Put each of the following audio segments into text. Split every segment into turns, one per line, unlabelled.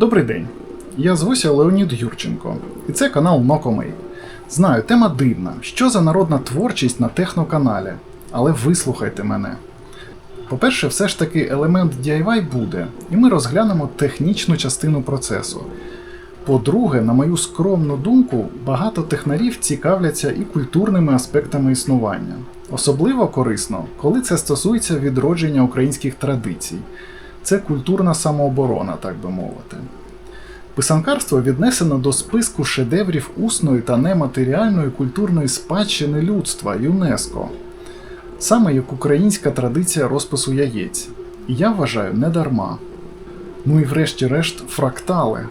Добрий день. Я звуся Леонід Юрченко, і це канал Нокомей. Знаю, тема дивна. Що за народна творчість на техноканалі? Але вислухайте мене. По-перше, все ж таки елемент DIY буде, і ми розглянемо технічну частину процесу. По-друге, на мою скромну думку, багато технарів цікавляться і культурними аспектами існування. Особливо корисно, коли це стосується відродження українських традицій. Це культурна самооборона, так би мовити. Писанкарство віднесено до списку шедеврів усної та нематеріальної культурної спадщини людства ЮНЕСКО, саме як українська традиція розпису яєць. Я вважаю не дарма. Ну і врешті-решт фрактали.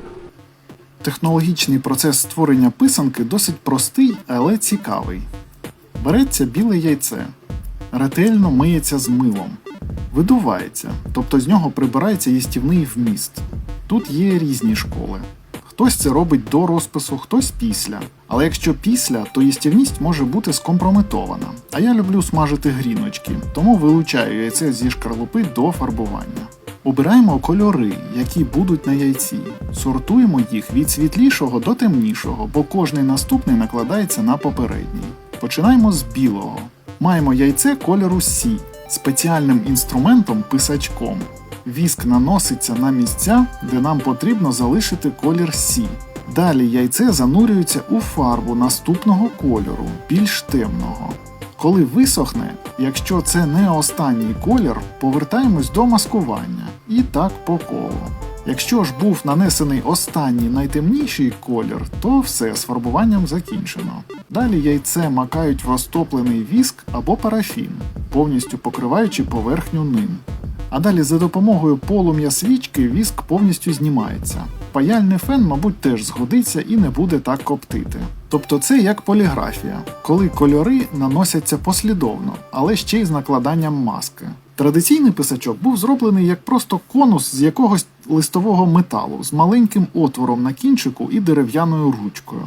Технологічний процес створення писанки досить простий, але цікавий. Береться біле яйце, ретельно миється з милом, видувається, тобто з нього прибирається їстівний вміст. Тут є різні школи. Хтось це робить до розпису, хтось після. Але якщо після, то їстівність може бути скомпрометована. А я люблю смажити гріночки, тому вилучаю яйце зі шкарлупи до фарбування. Обираємо кольори, які будуть на яйці. Сортуємо їх від світлішого до темнішого, бо кожний наступний накладається на попередній. Починаємо з білого. Маємо яйце кольору Сі спеціальним інструментом писачком. Віск наноситься на місця, де нам потрібно залишити колір Сі. Далі яйце занурюється у фарбу наступного кольору, більш темного. Коли висохне, якщо це не останній колір, повертаємось до маскування і так по колу. Якщо ж був нанесений останній найтемніший колір, то все з фарбуванням закінчено. Далі яйце макають в розтоплений віск або парафін, повністю покриваючи поверхню ним. А далі за допомогою полум'я свічки віск повністю знімається. Паяльний фен, мабуть, теж згодиться і не буде так коптити. Тобто це як поліграфія, коли кольори наносяться послідовно, але ще й з накладанням маски. Традиційний писачок був зроблений як просто конус з якогось листового металу з маленьким отвором на кінчику і дерев'яною ручкою.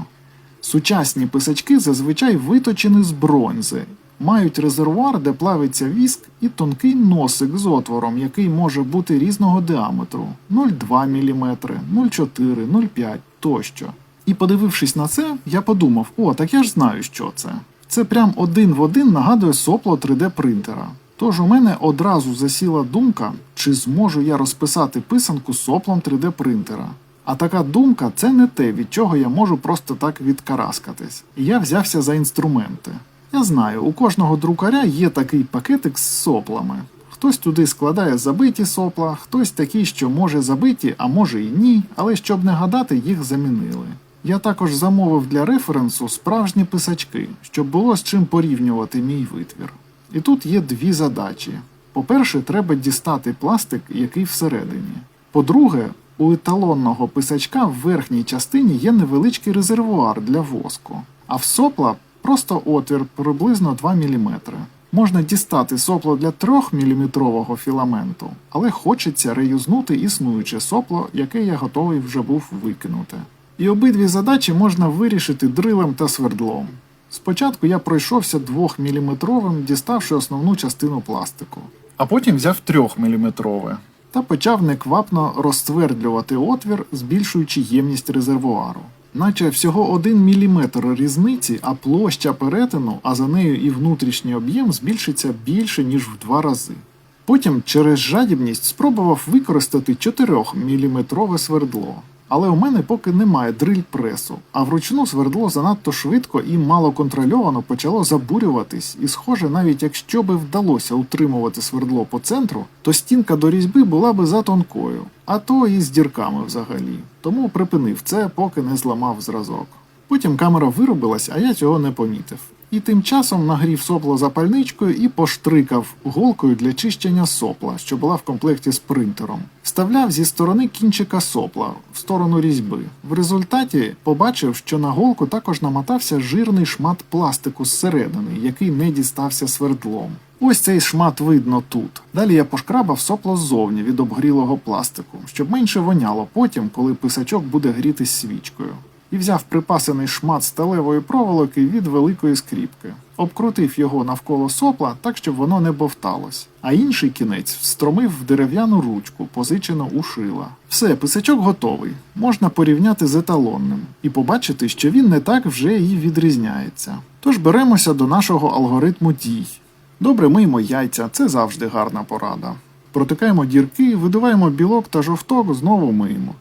Сучасні писачки зазвичай виточені з бронзи, мають резервуар, де плавиться віск, і тонкий носик з отвором, який може бути різного діаметру 0,2 мм, 0,4, 0,5 тощо. І подивившись на це, я подумав: о, так я ж знаю, що це. Це прям один в один нагадує сопло 3D принтера. Тож у мене одразу засіла думка, чи зможу я розписати писанку соплом 3D принтера. А така думка це не те, від чого я можу просто так відкараскатись. І я взявся за інструменти. Я знаю, у кожного друкаря є такий пакетик з соплами. Хтось туди складає забиті сопла, хтось такий, що може забиті, а може і ні, але щоб не гадати, їх замінили. Я також замовив для референсу справжні писачки, щоб було з чим порівнювати мій витвір. І тут є дві задачі: по-перше, треба дістати пластик, який всередині. По-друге, у еталонного писачка в верхній частині є невеличкий резервуар для воску, а в сопла просто отвір приблизно 2 мм. Можна дістати сопло для 3-мм філаменту, але хочеться реюзнути існуюче сопло, яке я готовий вже був викинути. І обидві задачі можна вирішити дрилем та свердлом. Спочатку я пройшовся 2-мм, діставши основну частину пластику, а потім взяв 3-мм та почав неквапно розтвердлювати отвір, збільшуючи ємність резервуару. Наче всього 1 мм різниці, а площа перетину, а за нею і внутрішній об'єм збільшиться більше, ніж в два рази. Потім через жадібність спробував використати 4-мм свердло. Але у мене поки немає дриль-пресу, а вручну свердло занадто швидко і малоконтрольовано почало забурюватись, і, схоже, навіть якщо би вдалося утримувати свердло по центру, то стінка до різьби була би за тонкою, а то і з дірками взагалі. Тому припинив це, поки не зламав зразок. Потім камера виробилась, а я цього не помітив. І тим часом нагрів сопло запальничкою і поштрикав голкою для чищення сопла, що була в комплекті з принтером. Вставляв зі сторони кінчика сопла в сторону різьби. В результаті побачив, що на голку також намотався жирний шмат пластику зсередини, який не дістався свердлом. Ось цей шмат видно тут. Далі я пошкрабав сопло ззовні від обгрілого пластику, щоб менше воняло потім, коли писачок буде грітись свічкою. І взяв припасений шмат сталевої проволоки від великої скріпки, обкрутив його навколо сопла так, щоб воно не бовталось, а інший кінець встромив в дерев'яну ручку, позичену у шила. Все, писачок готовий. Можна порівняти з еталонним і побачити, що він не так вже і відрізняється. Тож беремося до нашого алгоритму дій. Добре миємо яйця, це завжди гарна порада. Протикаємо дірки, видуваємо білок та жовток, знову миємо.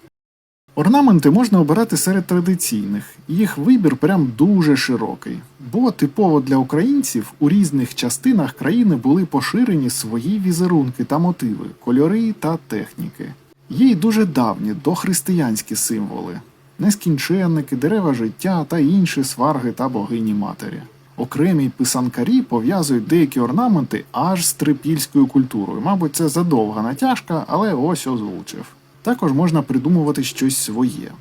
Орнаменти можна обирати серед традиційних, їх вибір прям дуже широкий, бо типово для українців у різних частинах країни були поширені свої візерунки та мотиви, кольори та техніки. Є й дуже давні дохристиянські символи, нескінченники, дерева життя та інші сварги та богині матері. Окремі писанкарі пов'язують деякі орнаменти аж з трипільською культурою. Мабуть, це задовга натяжка, але ось озвучив. Також можна придумувати щось своє.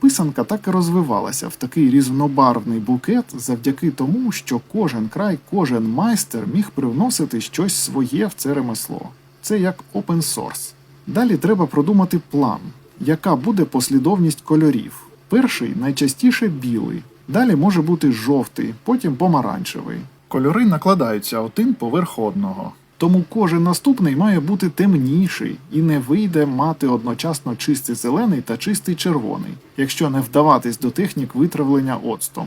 Писанка так і розвивалася в такий різнобарвний букет завдяки тому, що кожен край, кожен майстер міг привносити щось своє в це ремесло. Це як open source. Далі треба продумати план, яка буде послідовність кольорів. Перший найчастіше білий, далі може бути жовтий, потім помаранчевий. Кольори накладаються один поверх одного. Тому кожен наступний має бути темніший і не вийде мати одночасно чистий зелений та чистий червоний, якщо не вдаватись до технік витравлення оцтом.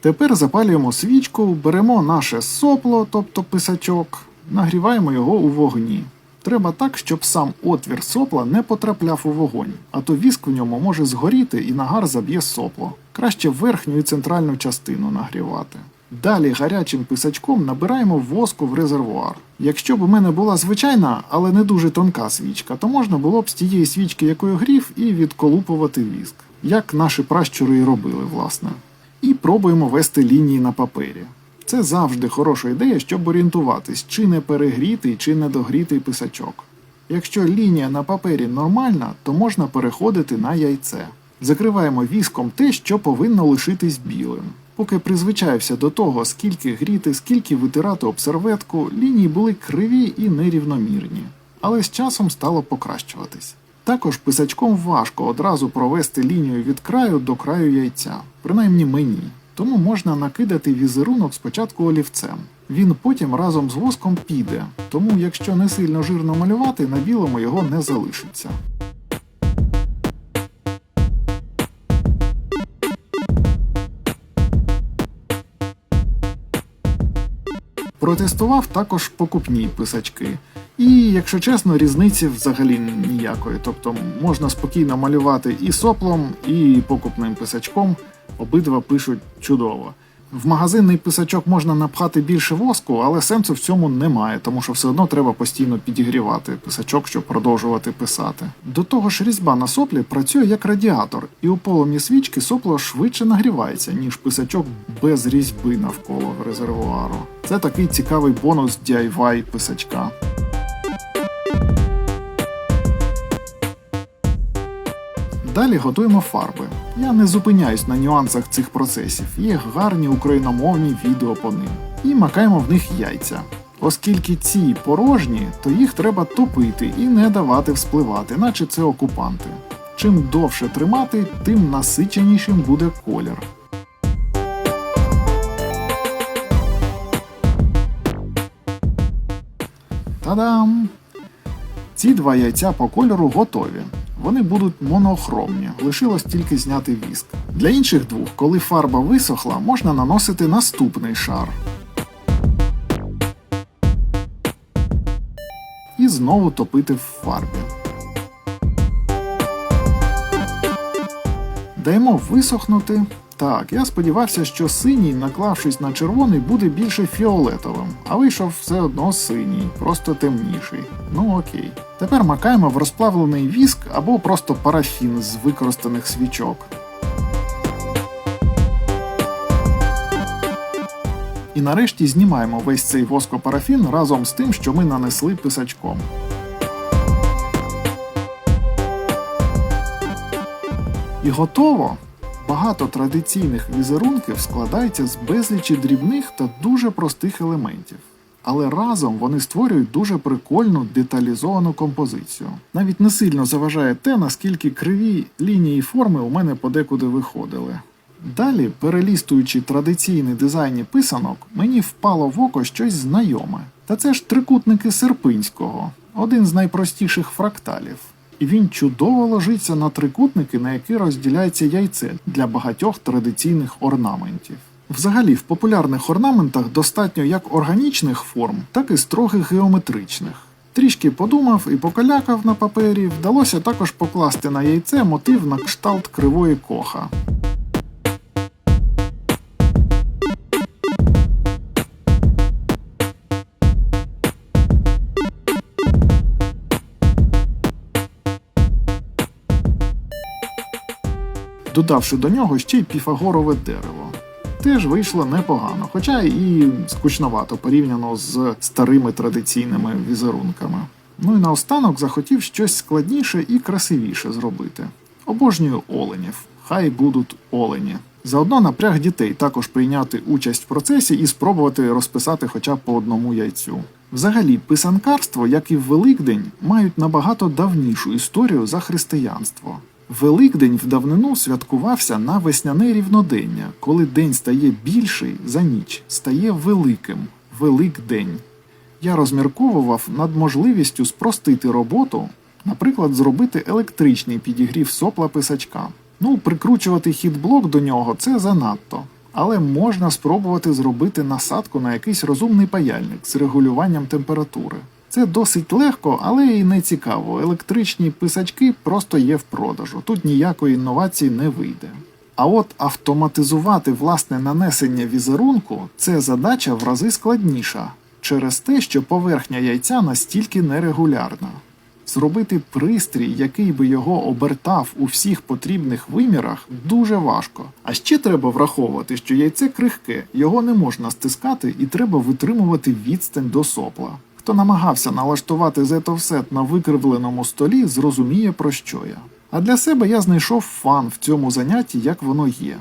Тепер запалюємо свічку, беремо наше сопло, тобто писачок, нагріваємо його у вогні. Треба так, щоб сам отвір сопла не потрапляв у вогонь, а то віск в ньому може згоріти і нагар заб'є сопло. Краще верхню і центральну частину нагрівати. Далі гарячим писачком набираємо воску в резервуар. Якщо б у мене була звичайна, але не дуже тонка свічка, то можна було б з тієї свічки, якою грів, і відколупувати віск, як наші пращури і робили, власне. І пробуємо вести лінії на папері. Це завжди хороша ідея, щоб орієнтуватись, чи не перегрітий, чи недогрітий писачок. Якщо лінія на папері нормальна, то можна переходити на яйце. Закриваємо віском те, що повинно лишитись білим. Поки призвичаєвся до того, скільки гріти, скільки витирати об серветку, лінії були криві і нерівномірні, але з часом стало покращуватись. Також писачком важко одразу провести лінію від краю до краю яйця, принаймні мені. Тому можна накидати візерунок спочатку олівцем. Він потім разом з воском піде, тому якщо не сильно жирно малювати, на білому його не залишиться. Протестував також покупні писачки. І, якщо чесно, різниці взагалі ніякої. Тобто можна спокійно малювати і соплом, і покупним писачком. Обидва пишуть чудово. В магазинний писачок можна напхати більше воску, але сенсу в цьому немає, тому що все одно треба постійно підігрівати писачок, щоб продовжувати писати. До того ж, різьба на соплі працює як радіатор, і у полум'ї свічки сопло швидше нагрівається, ніж писачок без різьби навколо резервуару. Це такий цікавий бонус DIY писачка. Далі готуємо фарби. Я не зупиняюсь на нюансах цих процесів, є гарні україномовні відео по ним. І макаємо в них яйця. Оскільки ці порожні, то їх треба топити і не давати вспливати, наче це окупанти. Чим довше тримати, тим насиченішим буде колір. Та-дам! Ці два яйця по кольору готові. Вони будуть монохромні, лишилось тільки зняти віск. Для інших двох, коли фарба висохла, можна наносити наступний шар. І знову топити в фарбі. Даємо висохнути. Так, я сподівався, що синій, наклавшись на червоний, буде більше фіолетовим, а вийшов все одно синій, просто темніший. Ну окей. Тепер макаємо в розплавлений віск або просто парафін з використаних свічок. І нарешті знімаємо весь цей воскопарафін разом з тим, що ми нанесли писачком. І готово! Багато традиційних візерунків складається з безлічі дрібних та дуже простих елементів. Але разом вони створюють дуже прикольну деталізовану композицію. Навіть не сильно заважає те, наскільки криві лінії форми у мене подекуди виходили. Далі, перелістуючи традиційний дизайні писанок, мені впало в око щось знайоме. Та це ж трикутники Серпинського, один з найпростіших фракталів. І він чудово ложиться на трикутники, на які розділяється яйце для багатьох традиційних орнаментів. Взагалі, в популярних орнаментах достатньо як органічних форм, так і строгих геометричних. Трішки подумав і покалякав на папері, вдалося також покласти на яйце мотив на кшталт кривої коха. Додавши до нього ще й піфагорове дерево. Теж вийшло непогано, хоча і скучновато порівняно з старими традиційними візерунками. Ну і наостанок захотів щось складніше і красивіше зробити. Обожнюю оленів, хай будуть олені. Заодно напряг дітей також прийняти участь в процесі і спробувати розписати хоча б по одному яйцю. Взагалі, писанкарство, як і Великдень, мають набагато давнішу історію за християнство. Великдень в давнину святкувався на весняне рівнодення, коли день стає більший за ніч, стає великим Великдень. Я розмірковував над можливістю спростити роботу, наприклад, зробити електричний підігрів сопла писачка. Ну, прикручувати хід-блок до нього це занадто. Але можна спробувати зробити насадку на якийсь розумний паяльник з регулюванням температури. Це досить легко, але і не цікаво. Електричні писачки просто є в продажу. Тут ніякої інновації не вийде. А от автоматизувати власне нанесення візерунку це задача в рази складніша через те, що поверхня яйця настільки нерегулярна. Зробити пристрій, який би його обертав у всіх потрібних вимірах, дуже важко. А ще треба враховувати, що яйце крихке, його не можна стискати і треба витримувати відстань до сопла. Хто намагався налаштувати Z-Offset на викривленому столі, зрозуміє про що я. А для себе я знайшов фан в цьому занятті, як воно є.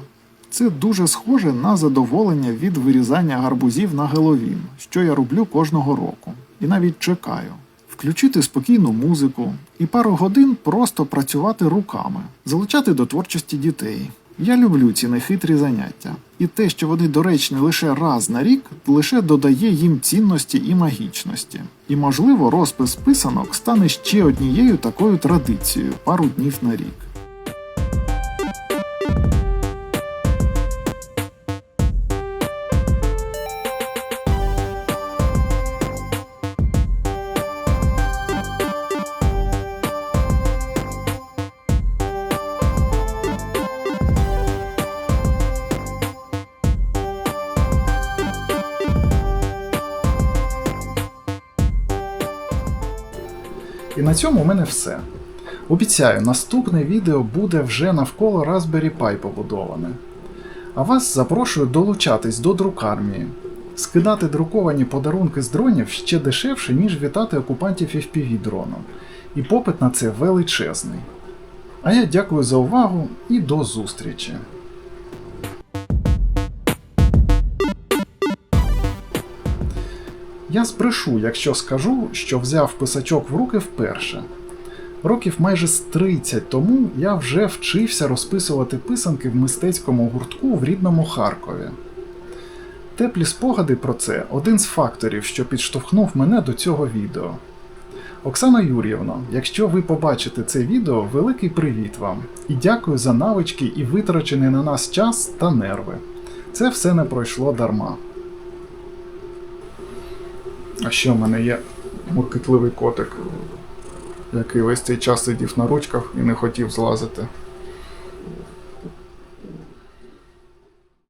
Це дуже схоже на задоволення від вирізання гарбузів на Геловін, що я роблю кожного року, і навіть чекаю. Включити спокійну музику і пару годин просто працювати руками, залучати до творчості дітей. Я люблю ці нехитрі заняття, і те, що вони доречні лише раз на рік, лише додає їм цінності і магічності. І, можливо, розпис писанок стане ще однією такою традицією пару днів на рік. І на цьому у мене все. Обіцяю, наступне відео буде вже навколо Raspberry Pi побудоване. А вас запрошую долучатись до друкармії. Скидати друковані подарунки з дронів ще дешевше, ніж вітати окупантів FPV дроном. І попит на це величезний. А я дякую за увагу і до зустрічі! Я збрешу, якщо скажу, що взяв писачок в руки вперше. Років майже з 30 тому я вже вчився розписувати писанки в мистецькому гуртку в рідному Харкові. Теплі спогади про це один з факторів, що підштовхнув мене до цього відео. Оксано Юр'євно, якщо ви побачите це відео, великий привіт вам і дякую за навички і витрачений на нас час та нерви. Це все не пройшло дарма. А ще в мене є муркетливий котик, який весь цей час сидів на ручках і не хотів злазити.